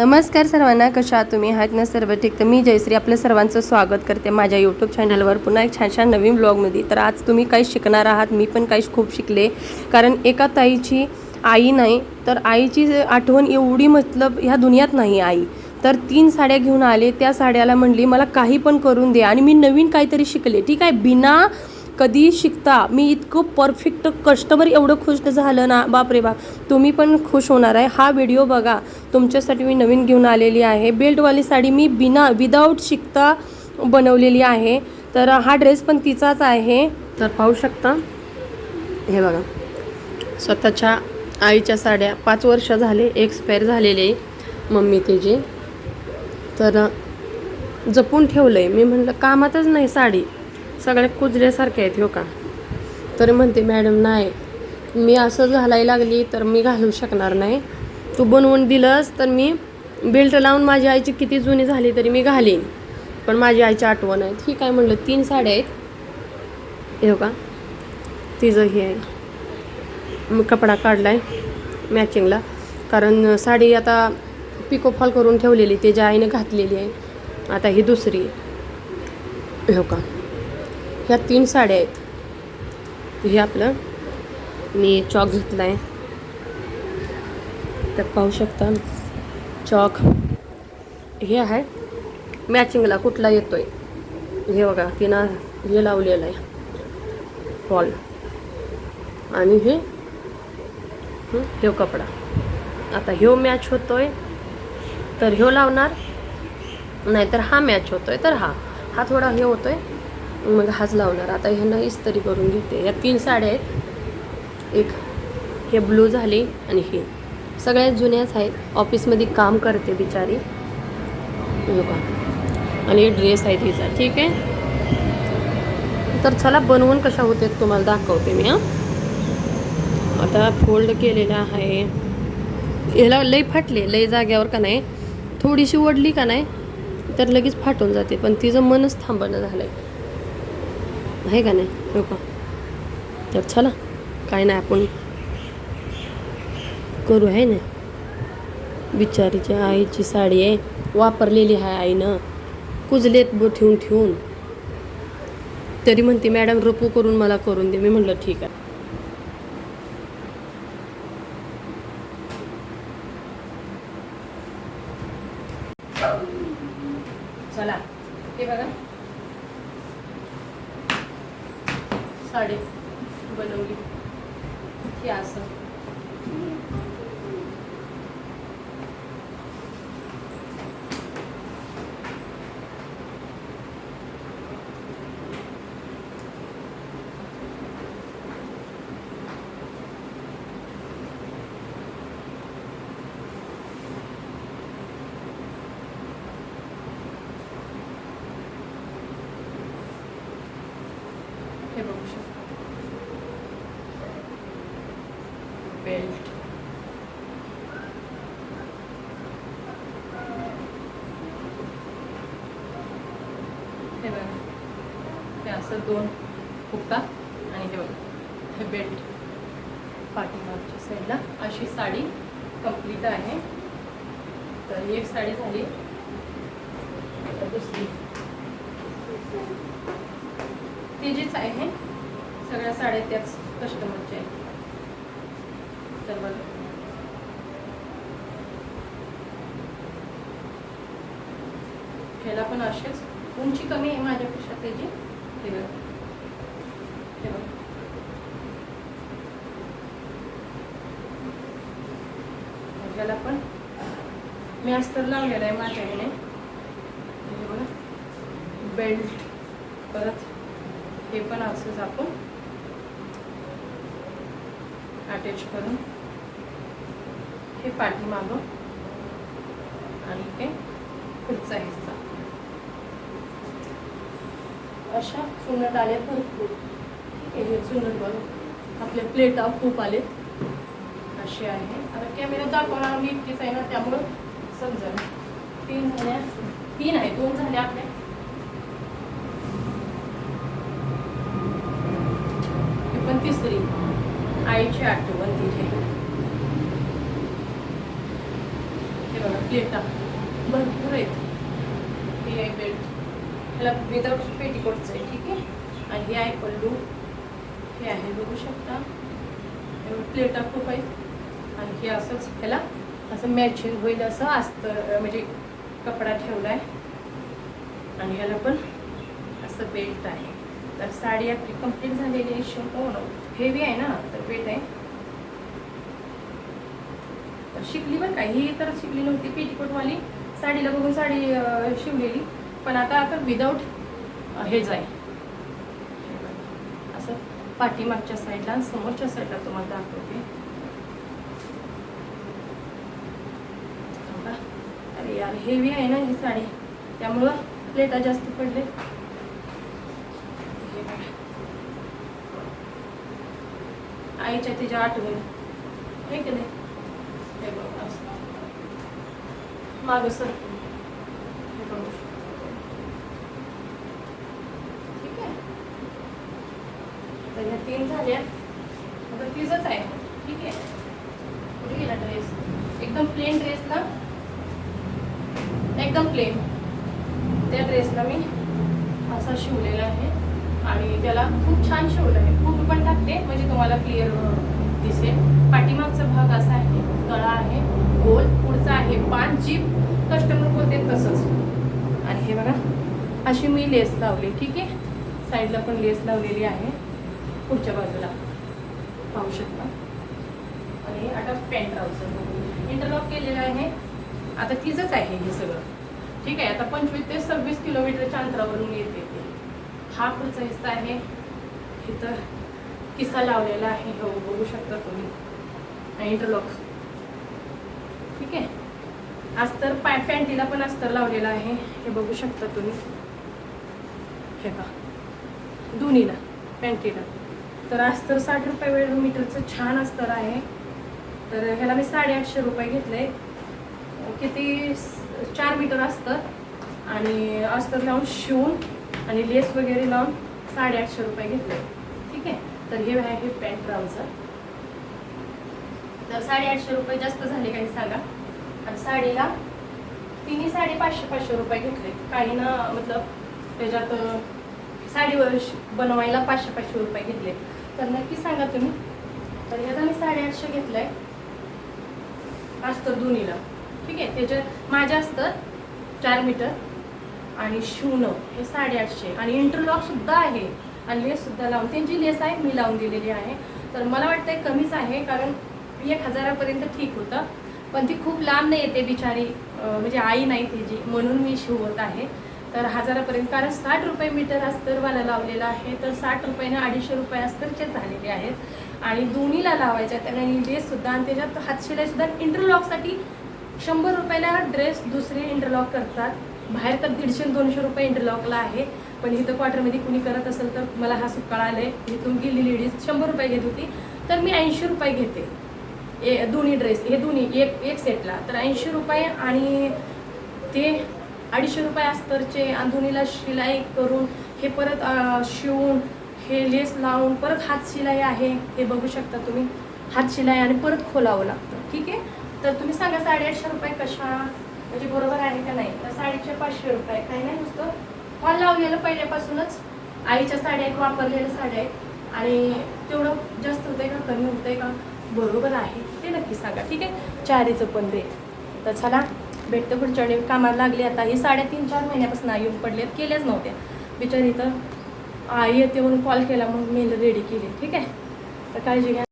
नमस्कार सर्वांना कशा आहात तुम्ही? आहात ना सर्व ठीक. तर मी जयश्री आपल्या सर्वांचं स्वागत करते माझ्या यूट्यूब चॅनलवर पुन्हा एक छान छान नवीन ब्लॉगमध्ये तर आज तुम्ही काही शिकणार आहात मी पण काही खूप शिकले. कारण एका ताईची आई नाही तर आईची आठवण एवढी मतलब ह्या दुनियात नाही आई. तर तीन साड्या घेऊन आले त्या साड्याला म्हणली मला काही पण करून दे. आणि मी नवीन काहीतरी शिकले. ठीक आहे? बिना कधी शिकता मी इतकं परफेक्ट कस्टमर एवढं खुश झालं ना बापरे बाप. तुम्ही पण खुश होणार आहे. हा व्हिडिओ बघा. तुमच्यासाठी मी नवीन घेऊन आलेली आहे. बेल्टवाली साडी मी बिना विदाऊट शिकता बनवलेली आहे. तर हा ड्रेस पण तिचाच आहे. तर पाहू शकता. हे बघा. स्वतःच्या आईच्या साड्या पाच वर्ष झाले एक्सपायर झालेले मम्मी तिची. तर जपून ठेवलं आहे मी म्हटलं कामातच नाही साडी. सगळ्या कुजल्यासारख्या आहेत हो का? तर म्हणते मॅडम नाही. मी असं घालायला लागली तर मी घालू शकणार नाही. तू बनवून दिलंस तर मी बेल्ट लावून माझी आईची किती जुनी झाली तरी मी घालीन. पण माझी आईची आठवण आहे. ठीक आहे म्हणलं तीन साड्या आहेत. हे हो का तिचं हे आहे. मी कपडा काढला आहे मॅचिंगला कारण साडी आता पिकोफॉल करून ठेवलेली त्याच्या आईने घातलेली आहे. आता ही दुसरी. हो का ह्या तीन साड्या आहेत. हे आपलं मी चॉक घेतला आहे तर पाहू शकता चॉक हे आहे. मॅचिंगला कुठला येतो आहे हे बघा तिनं हे लावलेलं आहे. हॉल आणि हे हे ह्यो कपडा. आता ह्यो मॅच होतो आहे तर ह्यो लावणार नाहीतर हा मॅच होतो आहे तर हा हा थोडा हे होतो आहे मग हाच लावणार. आता ह्यांना इस्त्री करून घेते. या तीन साड्या आहेत. एक हे ब्लू झाली आणि ही. सगळ्यात जुन्याच आहेत. ऑफिसमध्ये काम करते बिचारी. आणि ड्रेस आहे तिचा ठीक आहे? तर चला बनवून कशा होते तुम्हाला दाखवते मी हां. आता फोल्ड केलेला आहे. ह्याला लई फाटले. लई जाग्यावर का नाही? थोडीशी ओढली का नाही? तर लगेच फाटून जाते. पण तिचं मनच थांबणं झालं आहे आहे का नाही? हो रोका तर चला काय नाही आपण करू आहे ना? बिचारीच्या आईची साडी आहे वापरलेली आहे आईनं. कुजलेत ब ठेवून ठेवून. तरी म्हणते मॅडम रपू करून मला करून दे. मी म्हटलं ठीक आहे. चला. हे बघा. साडी बनवली. ही असं हे बघू शकता बेल्ट हे बघा. हे असं दोन हुक्का आणि हे बघा. हे बेल्ट पाठीमागच्या साईडला अशी साडी कंप्लीट आहे. तर ही एक साडी झाली. दुसरी. ती जीच आहे सगळ्या साड्या त्याच कस्टमरच्या आहेत. तर बघा ह्याला पण असेच. उंची कमी आहे माझ्यापेक्षा त्याची हे बघा. हे बघा. ह्याला पण. मी अस्तर लावलेलं आहे माझ्याकडे. बघा. बेल्ट. परत हे पण असंच आपण अटॅच करून. हे पाठीमागं आणि हे पुढचा हिस्सा अशा चुनट आल्या भरपूर. ठीक आहे हे चुनट बघ आपले प्लेट खूप आले असे आहे. आता कॅमेरा दाखवणार मी इतकीच आहे ना त्यामुळं समजा तीन झाल्या. तीन आहे दोन झाल्या आपल्या पण तिसरी. आईची आठवण तिची हे बघा प्लेटा भरपूर आहेत. हे आहे बेल्ट. ह्याला विदाउट पेटीकोटचं आहे ठीक आहे? आणि हे आहे पल्लू. हे आहे बघू शकता. प्लेटा खूप आहेत आणि हे असंच ह्याला असं मॅचिंग होईल असं असतं म्हणजे कपडा ठेवला आहे आणि ह्याला पण असं बेल्ट आहे. तर साडी आपली कंप्लीट झालेली आहे शेवट हेवी आहे ना तर वेट आहे. शिकली बरं का? ही तर शिकली नव्हती पेटीकोटवाली साडीला बघून साडी शिवलेली. पण आता आता विदाऊट हेच आहे. हे असं पाठीमागच्या साईडला आणि समोरच्या साईडला तुम्हाला दाखवते. अरे यार हेवी आहे ना ही साडी. त्यामुळं प्लेटा जास्त पडले. हे आईच्या तिच्या आठवणी. आहे नाही हे बघा असं. मागं सर हे बघू ठीक आहे? तर ह्या तीन झाल्या आता तीच आहे. ठीक आहे? कुठे गेला ड्रेस एकदम प्लेन ड्रेस ना? एकदम प्लेन त्या ड्रेसला मी असा शिवलेला आहे. आणि त्याला खूप छान शिवलं आहे. खूप पण टाकते. म्हणजे तुम्हाला क्लिअर दिसेल. पाठीमागचा भाग असा आहे. गळा आहे. गोल पुढचा आहे. पान जीप कस्टमर बोलते तसंच आणि हे बघा अशी मी लेस लावली ठीक आहे? साईडला पण लेस लावलेली आहे. पुढच्या बाजूला. पाहू शकता. आणि आता पॅन्ट ट्राउझर इंटरलॉक केलेलं आहे. आता तिचंच आहे हे सगळं. ठीक आहे? आता पंचवीस ते सव्वीस किलोमीटरच्या अंतरावरून येते ते. हा पुढचा हिस्सा आहे. इथं किस्सा लावलेला आहे. हो बघू शकता तुम्ही. आणि इंटरलॉक ठीक आहे? अस्तर पॅ पॅन्टीला पण अस्तर लावलेला आहे. हे बघू शकता तुम्ही. हे का दोन्हीला पॅन्टीला. तर अस्तर साठ रुपये वेळ मीटरचं छान अस्तर आहे. तर ह्याला मी साडेआठशे रुपये घेतले. किती? चार मीटर अस्तर आणि अस्तर लावून शिवून आणि लेस वगैरे लावून साडेआठशे रुपये घेतले. ठीक आहे? तर हे आहे पॅन्ट ट्राउझर तर साडेआठशे रुपये जास्त झाले काही सांगा? आणि साडीला तिन्ही साडे पाचशे पाचशे रुपये घेतले. काही ना मतलब त्याच्यात अं, साडीवर बनवायला पाचशे पाचशे रुपये घेतले. तर नक्की सांगा तुम्ही. तर ह्याचा मी साडेआठशे आहे अस्तर दोन्हीला. ठीक आहे? त्याच्यात माझ्या अस्तर चार मीटर आणि शिवणं. हे साडेआठशे आणि इंटरलॉक सुद्धा आहे. आणि लेससुद्धा लावून त्यांची लेस आहे मी लावून दिलेली आहे. तर मला वाटतं कमीच आहे कारण एक हजारापर्यंत ठीक होतं. पण ती खूप लांब नाही येते बिचारी. म्हणजे आई नाही तिची म्हणून मी शिवत आहे. तर हजारापर्यंत कारण साठ रुपये मीटर अस्तरवाला लावलेला आहे तर साठ रुपयाने अडीचशे रुपये अस्तरचे झालेले आहेत. आणि दोन्हीला लावायच्या आहेत आणि आणि त्याच्यात हातशिलाईसुद्धा इंटरलॉकसाठी शंभर रुपयाला ड्रेस दुसरे इंटरलॉक करतात. बाहेर तर दीडशे दोनशे रुपये इंटरलॉकला आहे. पण इथं क्वार्टरमध्ये कुणी करत असेल तर मला हा सुख कळालं आहे इथून गेली लेडीज शंभर रुपये घेत होती तर मी ऐंशी रुपये घेते. ए दोन्ही ड्रेस हे दोन्ही एक एक सेटला तर ऐंशी रुपये आणि ते अडीचशे रुपये अस्तरचे अंधुनीला शिलाई करून हे परत शिवून हे लेस लावून परत हात शिलाई आहे हे बघू शकता तुम्ही. हात शिलाई आणि परत खोलावं लागतं. ठीक आहे? तर तुम्ही सांगा साडेआठशे रुपये कशा म्हणजे बरोबर आहे का नाही? तर साडेचे पाचशे रुपये. काही नाही नुसतं. हॉल लावलेलं पहिल्यापासूनच. आईच्या साड्या आहेत वापरलेल्या साड्या आहेत. आणि तेवढं जास्त होतंय का? कमी होतंय का? बरोबर आहे. ते नक्की सांगा. ठीक आहे? चारीचं पण रेट तर चला भेटतं पुढच्या वेळी. कामाला लागली आता. ही साडेतीन चार महिन्यापासून येऊन पडलेत. केल्याच नव्हत्या बिचारी तर आई येते म्हणून कॉल केला मग मी रेडी केली. ठीक आहे? तर काळजी घ्या.